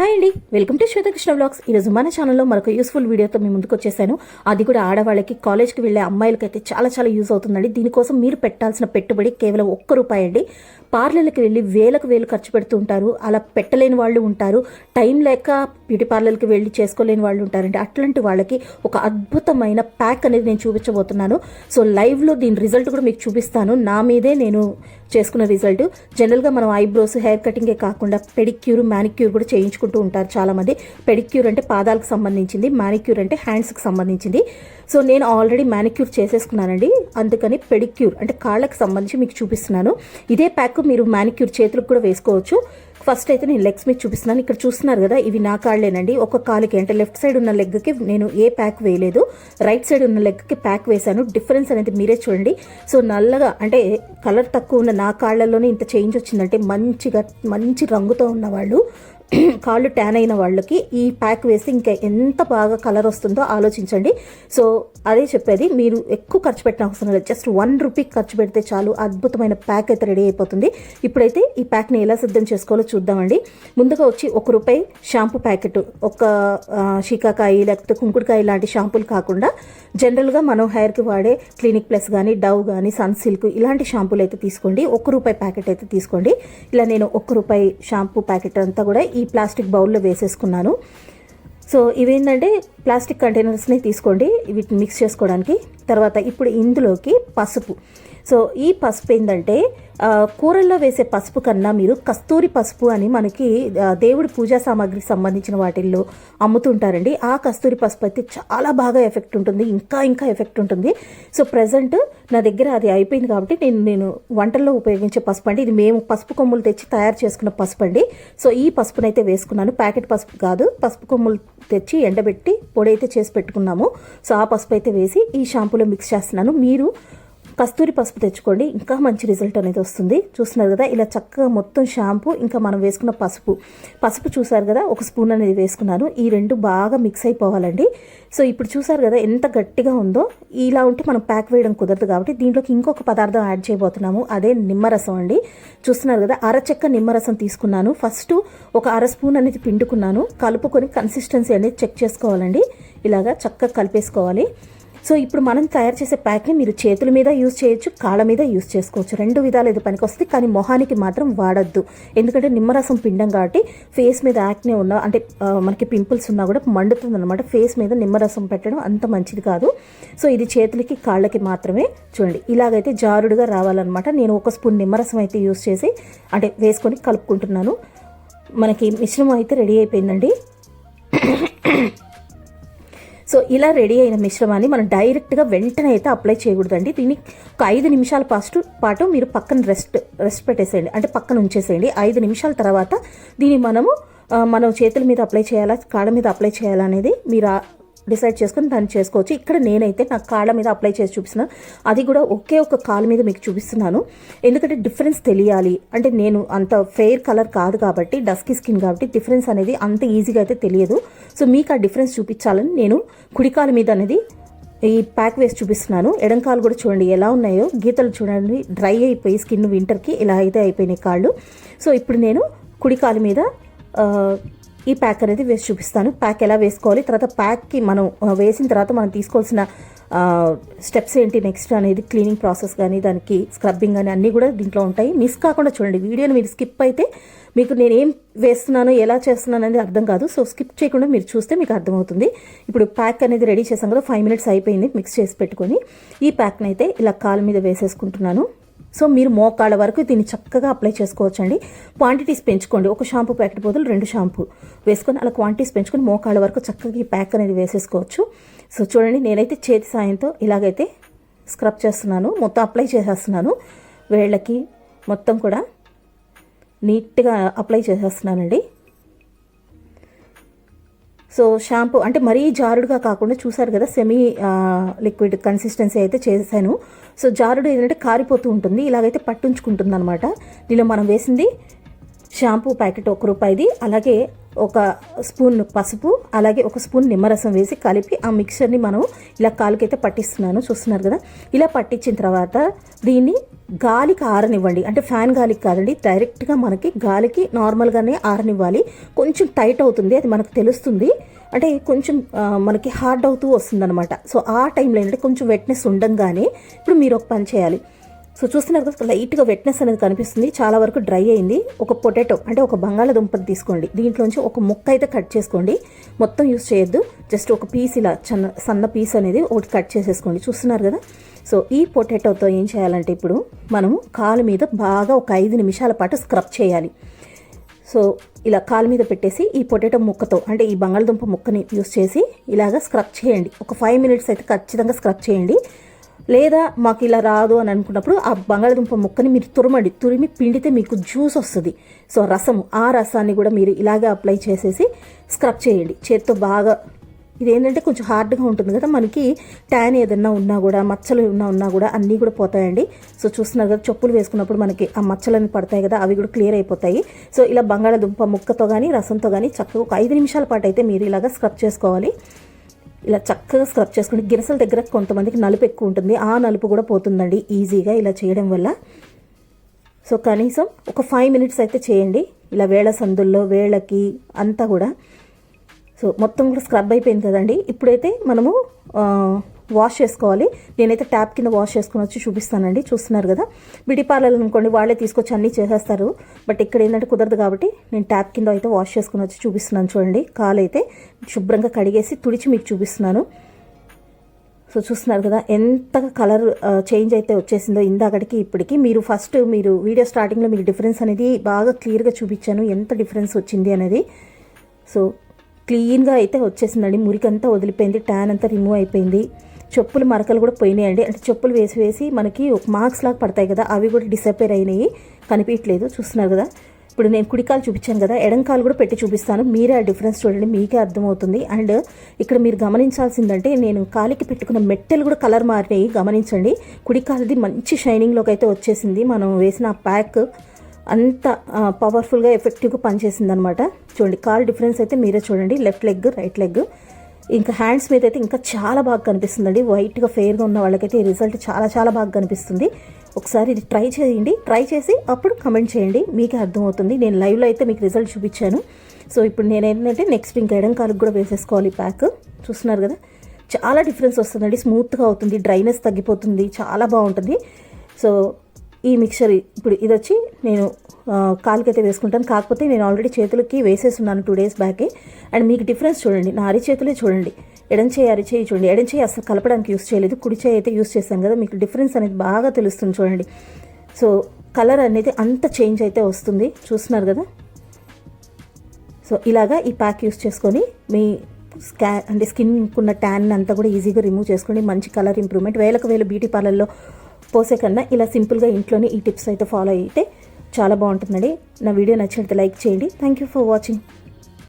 Hi అండి. Welcome to Shwetha Krishna blogs. ఈరోజు మన ఛానల్లో మరొక యూస్ఫుల్ వీడియోతో మీ ముందుకు వచ్చేసాను. అది కూడా ఆడవాళ్ళకి కాలేజ్కి వెళ్ళే అమ్మాయిలకైతే చాలా చాలా యూజ్ అవుతుందండి. దీనికోసం మీరు పెట్టాల్సిన పెట్టుబడి కేవలం ఒక్క రూపాయి అండి. పార్లర్లకు వెళ్ళి వేలకు వేలు ఖర్చు పెడుతూ ఉంటారు. అలా పెట్టలేని వాళ్ళు ఉంటారు. టైం లేక బ్యూటీ పార్లర్కి వెళ్ళి చేసుకోలేని వాళ్ళు ఉంటారండి. అట్లాంటి వాళ్ళకి ఒక అద్భుతమైన ప్యాక్ అనేది నేను చూపించబోతున్నాను. సో లైవ్లో దీని రిజల్ట్ కూడా మీకు చూపిస్తాను. నా మీదే నేను చేసుకున్న రిజల్ట్. జనరల్గా మనం ఐబ్రోస్ హెయిర్ కటింగే కాకుండా పెడిక్యూర్ మ్యానిక్యూర్ కూడా చేయించుకుంటూ ఉంటారు చాలామంది. పెడిక్యూర్ అంటే పాదాలకు సంబంధించింది మ్యానిక్యూర్ అంటే హ్యాండ్స్కి సంబంధించింది. సో నేను ఆల్రెడీ మ్యానిక్యూర్ చేసేసుకున్నానండి. అందుకని పెడిక్యూర్ అంటే కాళ్ళకి సంబంధించి మీకు చూపిస్తున్నాను. ఇదే ప్యాక్ మీరు మ్యానిక్యూర్ చేతులకు కూడా వేసుకోవచ్చు. ఫస్ట్ అయితే నేను లెగ్స్ మీద చూపిస్తున్నాను. ఇక్కడ చూస్తున్నారు కదా ఇవి నా కాళ్ళేనండి. ఒక కాలుకి అంటే లెఫ్ట్ సైడ్ ఉన్న లెగ్కి నేను ఏ ప్యాక్ వేయలేదు. రైట్ సైడ్ ఉన్న లెగ్కి ప్యాక్ వేశాను. డిఫరెన్స్ అనేది మీరే చూడండి. సో నల్లగా అంటే కలర్ తక్కువ ఉన్న నా కాళ్ళలోనే ఇంత చేంజ్ వచ్చిందంటే మంచిగా మంచి రంగుతో ఉన్న వాళ్ళు కాళ్ళు ట్యాన్ అయిన వాళ్ళకి ఈ ప్యాక్ వేసి ఇంకా ఎంత బాగా కలర్ వస్తుందో ఆలోచించండి. సో అదే చెప్పేది మీరు ఎక్కువ ఖర్చు పెట్టిన అవసరం లేదు. జస్ట్ వన్ రూపీ ఖర్చు పెడితే చాలు అద్భుతమైన ప్యాక్ అయితే రెడీ అయిపోతుంది. ఇప్పుడైతే ఈ ప్యాక్ని ఎలా సిద్ధం చేసుకోవాలో చూద్దామండి. ముందుగా వచ్చి ఒక రూపాయి షాంపూ ప్యాకెట్ ఒక షీకాకాయ లేకపోతే కుంకుడుకాయ లాంటి షాంపూలు కాకుండా జనరల్గా మనం హెయిర్కి వాడే క్లినిక్ ప్లస్ కానీ డవ్ కానీ సన్ సిల్క్ ఇలాంటి షాంపూలు అయితే తీసుకోండి. ఒక్క రూపాయి ప్యాకెట్ అయితే తీసుకోండి. ఇలా నేను ఒక్క రూపాయి షాంపూ ప్యాకెట్ అంతా కూడా ఈ ఈ ప్లాస్టిక్ బౌల్లో వేసేసుకున్నాను. సో ఇవేంటంటే ప్లాస్టిక్ కంటైనర్స్ని తీసుకోండి వీటిని మిక్స్ చేసుకోవడానికి. తర్వాత ఇప్పుడు ఇందులోకి పసుపు. సో ఈ పసుపు ఏంటంటే కూరల్లో వేసే పసుపు కన్నా మీరు కస్తూరి పసుపు అని మనకి దేవుడి పూజా సామాగ్రికి సంబంధించిన వాటిల్లో అమ్ముతుంటారండి. ఆ కస్తూరి పసుపు అయితే చాలా బాగా ఎఫెక్ట్ ఉంటుంది ఇంకా ఇంకా ఎఫెక్ట్ ఉంటుంది. సో ప్రజెంట్ నా దగ్గర అది అయిపోయింది కాబట్టి నేను నేను వంటల్లో ఉపయోగించే పసుపు అండి. ఇది మేము పసుపు కొమ్ములు తెచ్చి తయారు చేసుకున్న పసుపు అండి. సో ఈ పసుపునైతే వేసుకున్నాను. ప్యాకెట్ పసుపు కాదు పసుపు కొమ్ములు తెచ్చి ఎండబెట్టి పొడి అయితే చేసి పెట్టుకున్నాము. సో ఆ పసుపు అయితే వేసి ఈ షాంపూలో మిక్స్ చేస్తున్నాను. మీరు కస్తూరి పసుపు తెచ్చుకోండి. ఇంకా మంచి రిజల్ట్ అనేది వస్తుంది. చూస్తున్నారు కదా ఇలా చక్కగా మొత్తం షాంపూ ఇంకా మనం వేసుకున్న పసుపు. పసుపు చూసారు కదా ఒక స్పూన్ అనేది వేసుకున్నాను. ఈ రెండు బాగా మిక్స్ అయిపోవాలండి. సో ఇప్పుడు చూసారు కదా ఎంత గట్టిగా ఉందో. ఇలా ఉంటే మనం ప్యాక్ వేయడం కుదరదు కాబట్టి దీంట్లోకి ఇంకొక పదార్థం యాడ్ చేయబోతున్నాము. అదే నిమ్మరసం అండి. చూస్తున్నారు కదా అరచెక్క నిమ్మరసం తీసుకున్నాను. ఫస్ట్ ఒక అర స్పూన్ అనేది పిండుకున్నాను. కలుపుకొని కన్సిస్టెన్సీ అనేది చెక్ చేసుకోవాలండి. ఇలాగా చక్కగా కలిపేసుకోవాలి. సో ఇప్పుడు మనం తయారు చేసే ప్యాక్ని మీరు చేతుల మీద యూజ్ చేయొచ్చు కాళ్ళ మీద యూజ్ చేసుకోవచ్చు. రెండు విధాలు ఇది పనికి వస్తుంది కానీ మొహానికి మాత్రం వాడద్దు. ఎందుకంటే నిమ్మరసం పిండం కాబట్టి ఫేస్ మీద యాక్నే ఉన్న అంటే మనకి పింపుల్స్ ఉన్నా కూడా మండుతుంది అనమాట ఫేస్ మీద నిమ్మరసం పెట్టడం అంత మంచిది కాదు. సో ఇది చేతులకి కాళ్ళకి మాత్రమే చూడండి. ఇలాగైతే జారుడుగా రావాలన్నమాట. నేను ఒక స్పూన్ నిమ్మరసం అయితే యూజ్ చేసి అంటే వేసుకొని కలుపుకుంటున్నాను. మనకి మిశ్రమం అయితే రెడీ అయిపోయిందండి. సో ఇలా రెడీ అయిన మిశ్రమాన్ని మనం డైరెక్ట్గా వెంటనే అయితే అప్లై చేయకూడదండి. దీన్ని ఒక ఐదు నిమిషాల పాస్ట్ పాటు మీరు పక్కన రెస్ట్ రెస్ట్ పెట్టేసేయండి. అంటే పక్కన ఉంచేసేయండి. ఐదు నిమిషాల తర్వాత దీన్ని మనము మనం చేతుల మీద అప్లై చేయాలా కాళ్ళ మీద అప్లై చేయాలా అనేది మీరు డిసైడ్ చేసుకొని దాన్ని చేసుకోవచ్చు. ఇక్కడ నేనైతే నా కాళ్ళ మీద అప్లై చేసి చూపిస్తున్నాను అది కూడా ఒకే ఒక కాళ్ళ మీద మీకు చూపిస్తున్నాను. ఎందుకంటే డిఫరెన్స్ తెలియాలి. అంటే నేను అంత ఫెయిర్ కలర్ కాదు కాబట్టి డస్కీ స్కిన్ కాబట్టి డిఫరెన్స్ అనేది అంత ఈజీగా అయితే తెలియదు. సో మీకు ఆ డిఫరెన్స్ చూపించాలని నేను కుడికాల మీద అనేది ఈ ప్యాక్ వేసి చూపిస్తున్నాను. ఎడంకాలు కూడా చూడండి ఎలా ఉన్నాయో. గీతలు చూడండి. డ్రై అయిపోయి స్కిన్ వింటర్కి ఇలా అయితే అయిపోయినాయి కాళ్ళు. సో ఇప్పుడు నేను కుడికాలు మీద ఈ ప్యాక్ అనేది వేసి చూపిస్తాను. ప్యాక్ ఎలా వేసుకోవాలి? తర్వాత ప్యాక్కి మనం వేసిన తర్వాత మనం తీసుకోవాల్సిన స్టెప్స్ ఏంటి నెక్స్ట్ అనేది క్లీనింగ్ ప్రాసెస్ కానీ దానికి స్క్రబ్బింగ్ కానీ అన్నీ కూడా దీంట్లో ఉంటాయి. మిస్ కాకుండా చూడండి వీడియోని మీరు స్కిప్ అయితే మీకు నేను ఏం వేస్తున్నానో ఎలా చేస్తున్నాను అనేది అర్థం కాదు. సో స్కిప్ చేయకుండా మీరు చూస్తే మీకు అర్థమవుతుంది. ఇప్పుడు ప్యాక్ అనేది రెడీ చేసాం కదా ఫైవ్ మినిట్స్ అయిపోయింది మిక్స్ చేసి పెట్టుకొని. ఈ ప్యాక్ని అయితే ఇలా కాలు మీద వేసేసుకుంటున్నాను. సో మీరు మోకాళ్ళ వరకు దీన్ని చక్కగా అప్లై చేసుకోవచ్చండి. క్వాంటిటీస్ పెంచుకోండి. ఒక షాంపూ ప్యాకెట్ బదులు రెండు షాంపూ వేసుకొని అలా క్వాంటిటీస్ పెంచుకొని మోకాళ్ళ వరకు చక్కగా ఈ ప్యాక్ అనేది వేసేసుకోవచ్చు. సో చూడండి నేనైతే చేతి సాయంతో ఇలాగైతే స్క్రబ్ చేస్తున్నాను. మొత్తం అప్లై చేసేస్తున్నాను. వేళ్ళకి మొత్తం కూడా నీట్గా అప్లై చేసేస్తున్నానండి. సో షాంపూ అంటే మరీ జారుడుగా కాకుండా చూసారు కదా సెమీ లిక్విడ్ కన్సిస్టెన్సీ అయితే చేశాను. సో జారుడు ఏంటంటే కారిపోతూ ఉంటుంది ఇలాగైతే పట్టుంచుకుంటుంది అనమాట దీనిలో మనం వేసింది షాంపూ ప్యాకెట్ ఒక రూపాయిది అలాగే ఒక స్పూన్ పసుపు అలాగే ఒక స్పూన్ నిమ్మరసం వేసి కలిపి ఆ మిక్చర్ని మనం ఇలా కాలుకైతే పట్టిస్తున్నాను. చూస్తున్నారు కదా? ఇలా పట్టించిన తర్వాత దీన్ని గాలికి ఆరనివ్వండి. అంటే ఫ్యాన్ గాలికి కాదండి డైరెక్ట్గా మనకి గాలికి నార్మల్గానే ఆరనివ్వాలి. కొంచెం టైట్ అవుతుంది అది మనకు తెలుస్తుంది. అంటే కొంచెం మనకి హార్డ్ అవుతూ వస్తుంది అనమాట సో ఆ టైంలో ఏంటంటే కొంచెం వెట్నెస్ ఉండంగానే ఇప్పుడు మీరు ఒక పని చేయాలి. సో చూస్తున్నారు కదా లైట్గా వెట్నెస్ అనేది కనిపిస్తుంది. చాలా వరకు డ్రై అయింది. ఒక పొటాటో అంటే ఒక బంగాళాదుంప తీసుకోండి. దీంట్లోంచి ఒక ముక్క అయితే కట్ చేసుకోండి. మొత్తం యూస్ చేయొద్దు. జస్ట్ ఒక పీస్ ఇలా చిన్న సన్న పీస్ అనేది ఒకటి కట్ చేసేసుకోండి. చూస్తున్నారు కదా? సో ఈ పొటాటోతో ఏం చేయాలంటే ఇప్పుడు మనము కాలు మీద బాగా ఒక ఐదు నిమిషాల పాటు స్క్రబ్ చేయాలి. సో ఇలా కాలు మీద పెట్టేసి ఈ పొటాటో ముక్కతో అంటే ఈ బంగాళదుంప ముక్కని యూస్ చేసి ఇలాగ స్క్రబ్ చేయండి. ఒక ఫైవ్ మినిట్స్ అయితే ఖచ్చితంగా స్క్రబ్ చేయండి. లేదా మాకు ఇలా రాదు అని అనుకున్నప్పుడు ఆ బంగాళదుంప ముక్కని మీరు తురమండి. తురిమి పిండితే మీకు జ్యూస్ వస్తుంది. సో రసము ఆ రసాన్ని కూడా మీరు ఇలాగే అప్లై చేసేసి స్క్రబ్ చేయండి. చేత్తో బాగా ఇదేంటంటే కొంచెం హార్డ్గా ఉంటుంది కదా మనకి ట్యాన్ ఏదన్నా ఉన్నా కూడా మచ్చలు ఉన్నా ఉన్నా కూడా అన్నీ కూడా పోతాయండి. సో చూస్తున్నారు కదా చెప్పులు వేసుకున్నప్పుడు మనకి ఆ మచ్చలన్నీ పడతాయి కదా అవి కూడా క్లియర్ అయిపోతాయి. సో ఇలా బంగాళదుంప ముక్కతో కానీ రసంతో కానీ చక్కగా ఒక ఐదు నిమిషాల పాటు అయితే మీరు ఇలాగా స్క్రబ్ చేసుకోవాలి. ఇలా చక్కగా స్క్రబ్ చేసుకుని గిరసల దగ్గర కొంతమందికి నలుపు ఎక్కువ ఉంటుంది. ఆ నలుపు కూడా పోతుందండి ఈజీగా ఇలా చేయడం వల్ల. సో కనీసం ఒక ఫైవ్ మినిట్స్ అయితే చేయండి. ఇలా వేళ సందుల్లో వేళకి అంతా కూడా. సో మొత్తం కూడా స్క్రబ్ అయిపోయింది కదండి. ఇప్పుడైతే మనము వాష్ చేసుకోవాలి. నేనైతే ట్యాప్ కింద వాష్ చేసుకుని వచ్చి చూపిస్తానండి. చూస్తున్నారు కదా? బ్యూటీ పార్లర్ అనుకోండి వాళ్ళే తీసుకొచ్చి అన్నీ చేసేస్తారు. బట్ ఇక్కడ ఏంటంటే కుదరదు కాబట్టి నేను ట్యాప్ కింద అయితే వాష్ చేసుకుని వచ్చి చూపిస్తున్నాను చూడండి. కాలు అయితే శుభ్రంగా కడిగేసి తుడిచి మీకు చూపిస్తున్నాను. సో చూస్తున్నారు కదా? ఎంత కలర్ చేంజ్ అయితే వచ్చేసిందో ఇందాకటికి ఇప్పటికి. మీరు ఫస్ట్ మీరు వీడియో స్టార్టింగ్లో మీకు డిఫరెన్స్ అనేది బాగా క్లియర్గా చూపించాను. ఎంత డిఫరెన్స్ వచ్చింది అనేది. సో క్లీన్గా అయితే వచ్చేసిందండి. మురికంతా వదిలిపోయింది. ట్యాన్ అంతా రిమూవ్ అయిపోయింది. చెప్పులు మరకలు కూడా పోయినాయండి. అంటే చెప్పులు వేసి వేసి మనకి ఒక మార్క్స్ లాగా పడతాయి కదా అవి కూడా డిసప్పేర్ అయినాయి. కనిపించట్లేదు చూస్తున్నారు కదా. ఇప్పుడు నేను కుడికాలు చూపించాను కదా ఎడంకాలు కూడా పెట్టి చూపిస్తాను. మీరే ఆ డిఫరెన్స్ చూడండి మీకే అర్థమవుతుంది. అండ్ ఇక్కడ మీరు గమనించాల్సిందంటే నేను కాలికి పెట్టుకున్న మెట్టెలు కూడా కలర్ మారినాయి. గమనించండి కుడికాలది మంచి షైనింగ్లోకి అయితే వచ్చేసింది. మనం వేసిన ఆ ప్యాక్ అంత పవర్ఫుల్గా ఎఫెక్టివ్గా పనిచేసింది అనమాట చూడండి కాల్ డిఫరెన్స్ అయితే మీరే చూడండి. లెఫ్ట్ లెగ్ రైట్ లెగ్ ఇంకా హ్యాండ్స్ మీద అయితే ఇంకా చాలా బాగా కనిపిస్తుందండి. వైట్గా ఫెయిర్గా ఉన్న వాళ్ళకైతే ఈ రిజల్ట్ చాలా చాలా బాగా కనిపిస్తుంది. ఒకసారి ఇది ట్రై చేయండి. ట్రై చేసి అప్పుడు కమెంట్ చేయండి. మీకే అర్థమవుతుంది. నేను లైవ్లో అయితే మీకు రిజల్ట్ చూపించాను. సో ఇప్పుడు నేను ఏంటంటే నెక్స్ట్ ఇంకా ఎడం కూడా వేసేసుకోవాలి ప్యాక్ చూస్తున్నారు కదా? చాలా డిఫరెన్స్ వస్తుందండి. స్మూత్గా అవుతుంది. డ్రైనెస్ తగ్గిపోతుంది. చాలా బాగుంటుంది. సో ఈ మిక్చర్ ఇప్పుడు ఇది వచ్చి నేను కాలుకైతే వేసుకుంటాను. కాకపోతే నేను ఆల్రెడీ చేతులకి వేసేస్తున్నాను టూ డేస్ బ్యాకే అండ్ మీకు డిఫరెన్స్ చూడండి. నా అరిచేతులే చూడండి. ఎడంచేయి అరిచేయి చూడండి. ఎడంచేయి అసలు కలపడానికి యూస్ చేయలేదు. కుడిచేయి అయితే యూస్ చేశాను కదా. మీకు డిఫరెన్స్ అనేది బాగా తెలుస్తుంది చూడండి. సో కలర్ అనేది అంత చేంజ్ అయితే వస్తుంది. చూస్తున్నారు కదా? సో ఇలాగా ఈ ప్యాక్ యూస్ చేసుకొని మీ స్కా అంటే స్కిన్ ఉన్న ట్యాన్ అంతా కూడా ఈజీగా రిమూవ్ చేసుకోండి. మంచి కలర్ ఇంప్రూవ్మెంట్ వేలకు వేల బ్యూటీ పార్లర్లో పోసే కన్నా ఇలా సింపుల్గా ఇంట్లోనే ఈ టిప్స్ అయితే ఫాలో అయితే చాలా బాగుంటుందండి. నా వీడియో నచ్చినట్టు లైక్ చేయండి. Thank you for watching